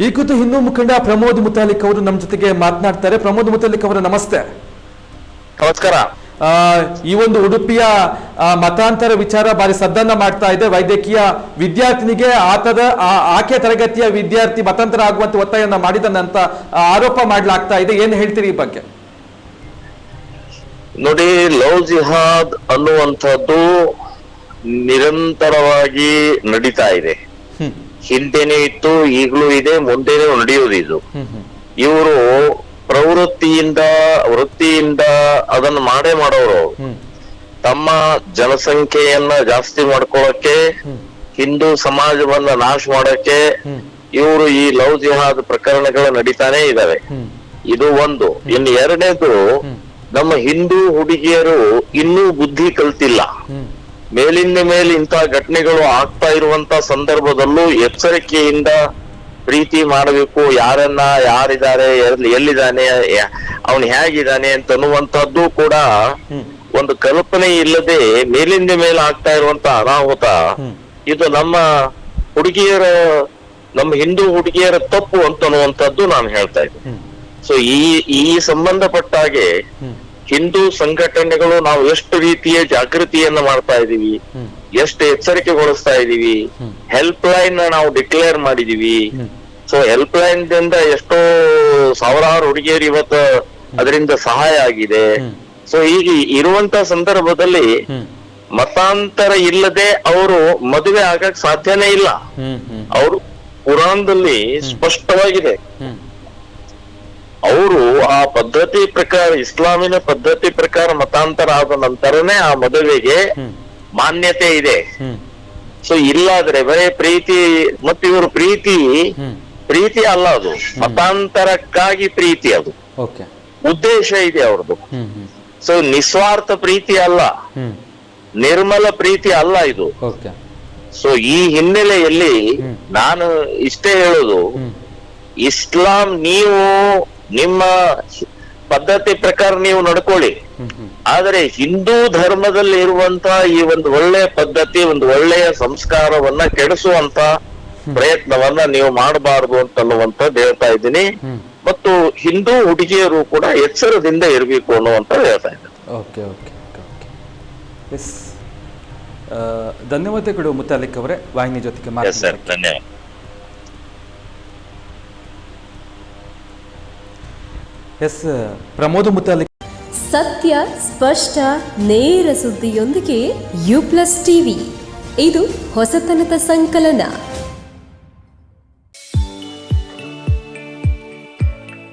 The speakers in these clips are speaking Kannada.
ಈ ಕುರಿತು ಹಿಂದೂ ಮುಖಂಡ ಪ್ರಮೋದ್ ಮುತಾಲಿಕ್ ಅವರು ನಮ್ಮ ಜೊತೆಗೆ ಮಾತನಾಡ್ತಾರೆ. ಪ್ರಮೋದ್ ಮುತಾಲಿಕ್ ಅವರ ನಮಸ್ತೆ. ನಮಸ್ಕಾರ. ಆ, ಈ ಒಂದು ಉಡುಪಿಯ ಮತಾಂತರ ವಿಚಾರ ಬಾರಿ ಸದ್ದನ್ನ ಮಾಡ್ತಾ ಇದೆ. ವೈದ್ಯಕೀಯ ವಿದ್ಯಾರ್ಥಿನಿಗೆ ಆತದ ಆಕೆ ತರಗತಿಯ ವಿದ್ಯಾರ್ಥಿ ಮತಾಂತರ ಆಗುವಂತ ಒತ್ತಾಯನ್ನ ಮಾಡಿದನಂತ ಆರೋಪ ಮಾಡ್ಲಾಗ್ತಾ ಇದೆ. ಏನ್ ಹೇಳ್ತೀರಿ ಈ ಬಗ್ಗೆ? ನೋಡಿ ಲವ್ ಜಿಹಾದ್ ಅನ್ನುವಂಥದ್ದು ನಿರಂತರವಾಗಿ ನಡೀತಾ ಇದೆ. ಹಿಂದೆನೂ ಇತ್ತು ಈಗಲೂ ಇದೆ ಮುಂದೆನೂ ನಡೆಯೋದು ಇದು. ಇವರು ಪ್ರವೃತ್ತಿಯಿಂದ ವೃತ್ತಿಯಿಂದ ಅದನ್ನ ಮಾಡೇ ಮಾಡೋರು ತಮ್ಮ ಜನಸಂಖ್ಯೆಯನ್ನ ಜಾಸ್ತಿ ಮಾಡ್ಕೊಳಕ್ಕೆ ಹಿಂದೂ ಸಮಾಜವನ್ನ ನಾಶ ಮಾಡೋಕೆ ಹ್ಮ್. ಇವರು ಈ ಲವ್ ಜಿಹಾದ್ ಪ್ರಕರಣಗಳು ನಡೀತಾನೆ ಇದಾವೆ. ಇದು ಒಂದು. ಇನ್ನು ಎರಡನೇದು ನಮ್ಮ ಹಿಂದೂ ಹುಡುಗಿಯರು ಇನ್ನೂ ಬುದ್ಧಿ ಕಲ್ತಿಲ್ಲ. ಮೇಲಿಂದ ಮೇಲೆ ಇಂತಹ ಘಟನೆಗಳು ಆಗ್ತಾ ಇರುವಂತ ಸಂದರ್ಭದಲ್ಲೂ ಎಚ್ಚರಿಕೆಯಿಂದ ಪ್ರೀತಿ ಮಾಡಬೇಕು ಯಾರನ್ನ ಯಾರಿದ್ದಾರೆ ಎಲ್ಲಿ- ಎಲ್ಲಿದ್ದಾನೆ ಅವನು ಹೇಗಿದ್ದಾನೆ ಅಂತ ಅನ್ನುವಂತದ್ದು ಕೂಡ ಒಂದು ಕಲ್ಪನೆ ಇಲ್ಲದೆ ಮೇಲಿಂದ ಮೇಲೆ ಆಗ್ತಾ ಇರುವಂತ ಅನಾಹುತ. ಇದು ನಮ್ಮ ಹುಡುಗಿಯರ ನಮ್ಮ ಹಿಂದೂ ಹುಡುಗಿಯರ ತಪ್ಪು ಅಂತ ಅನ್ನುವಂಥದ್ದು ನಾನು ಹೇಳ್ತಾ ಇದ್ದೀನಿ. ಸೊ ಈ ಈ ಸಂಬಂಧಪಟ್ಟ ಹಾಗೆ ಹಿಂದೂ ಸಂಘಟನೆಗಳು ನಾವು ಎಷ್ಟು ರೀತಿಯ ಜಾಗೃತಿಯನ್ನ ಮಾಡ್ತಾ ಇದೀವಿ ಎಷ್ಟು ಎಚ್ಚರಿಕೆಗೊಳಿಸ್ತಾ ಇದೀವಿ. ಹೆಲ್ಪ್ ಲೈನ್ ನಾವು ಡಿಕ್ಲೇರ್ ಮಾಡಿದೀವಿ. ಸೊ ಹೆಲ್ಪ್ ಲೈನ್ ದಿಂದ ಎಷ್ಟೋ ಸಾವಿರಾರು ಹುಡುಗಿಯರು ಇವತ್ತು ಅದರಿಂದ ಸಹಾಯ ಆಗಿದೆ. ಸೊ ಈಗ ಇರುವಂತ ಸಂದರ್ಭದಲ್ಲಿ ಮತಾಂತರ ಇಲ್ಲದೆ ಅವರು ಮದುವೆ ಆಗಕ್ ಸಾಧ್ಯನೇ ಇಲ್ಲ. ಅವರು ಪುರಾಣದಲ್ಲಿ ಸ್ಪಷ್ಟವಾಗಿದೆ. ಅವರು ಆ ಪದ್ಧತಿ ಪ್ರಕಾರ ಇಸ್ಲಾಮಿನ ಪದ್ಧತಿ ಪ್ರಕಾರ ಮತಾಂತರ ಆದ ನಂತರನೇ ಆ ಮದುವೆಗೆ ಮಾನ್ಯತೆ ಇದೆ. ಸೊ ಇಲ್ಲಾದ್ರೆ ಬರೇ ಪ್ರೀತಿ ಮತ್ತೆ ಇವರು ಪ್ರೀತಿ ಪ್ರೀತಿ ಅಲ್ಲ ಅದು. ಮತಾಂತರಕ್ಕಾಗಿ ಪ್ರೀತಿ ಅದು. ಉದ್ದೇಶ ಇದೆ ಅವ್ರದ್ದು. ಸೊ ನಿಸ್ವಾರ್ಥ ಪ್ರೀತಿ ಅಲ್ಲ. ನಿರ್ಮಲ ಪ್ರೀತಿ ಅಲ್ಲ ಇದು. ಸೊ ಈ ಹಿನ್ನೆಲೆಯಲ್ಲಿ ನಾನು ಇಷ್ಟೇ ಹೇಳೋದು ಇಸ್ಲಾಂ ನೀವು ನಿಮ್ಮ ಪದ್ಧತಿ ಪ್ರಕಾರ ನೀವು ನಡ್ಕೊಳ್ಳಿ. ಆದರೆ ಹಿಂದೂ ಧರ್ಮದಲ್ಲಿ ಇರುವಂತ ಈ ಒಂದು ಒಳ್ಳೆಯ ಪದ್ಧತಿ ಒಂದು ಒಳ್ಳೆಯ ಸಂಸ್ಕಾರವನ್ನ ಕೆಡಿಸುವಂತ ಪ್ರಯತ್ನವನ್ನ ನೀವು ಮಾಡಬಾರದು ಅಂತ ಅನ್ನುವಂಥದ್ದು ಹೇಳ್ತಾ ಇದ್ದೀನಿ. ಮತ್ತು ಹಿಂದೂ ಹುಡುಗಿಯರು ಕೂಡ ಎಚ್ಚರದಿಂದ ಇರಬೇಕು ಅನ್ನುವಂತ ಹೇಳ್ತಾ ಇದ್ದೀನಿ. ಓಕೆ ಓಕೆ ಧನ್ಯವಾದಗಳು ಮುತಾಲಿಕ್ ಅವರೇ. ವಾಹಿನಿ ಜೊತೆಗೆ ಧನ್ಯವಾದ. ಎಸ್ ಪ್ರಮೋದ ಮುತಾಲಿಕ್ ಸತ್ಯ ಸ್ಪಷ್ಟ ನೇರ ಸುದ್ದಿಯೊಂದಿಗೆ ಯು ಪ್ಲಸ್ ಟಿವಿ. ಇದು ಹೊಸತನದ ಸಂಕಲನ.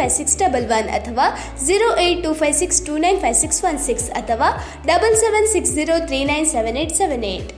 five six double one ಅಥವಾ zero eight two five six two nine five six one six ಅಥವಾ double seven six zero three nine seven eight seven eight